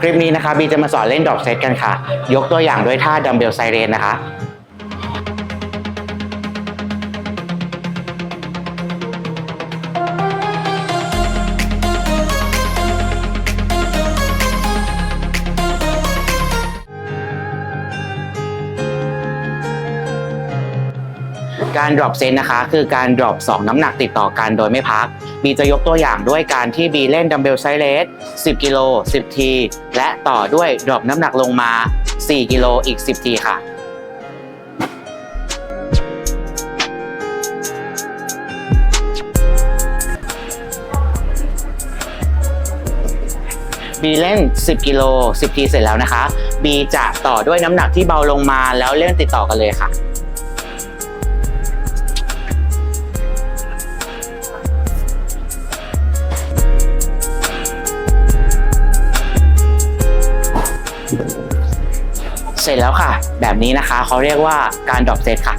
คลิปนี้นะคะบีจะมาสอนเล่นดรอปเซตกันค่ะ ยกตัวอย่างด้วยท่าดัมเบลไซเรนนะคะ การ drop set นะคะ คือการ drop 2น้ำหนักติดต่อกันโดยไม่พัก บีจะยกตัวอย่างด้วยการที่บีเล่นดัมเบลไซเลส10 กิโล 10 ที และต่อด้วย drop น้ำหนักลงมา 4 กิโลอีก 10 ทีค่ะบีเล่น 10 กิโล 10 ทีเสร็จแล้วนะคะบีจะต่อด้วยน้ำหนักที่เบาลงมาแล้วเล่นติดต่อกันเลยค่ะ เสร็จแล้วค่ะ แบบนี้นะคะเขาเรียกว่าการดรอปเซตค่ะ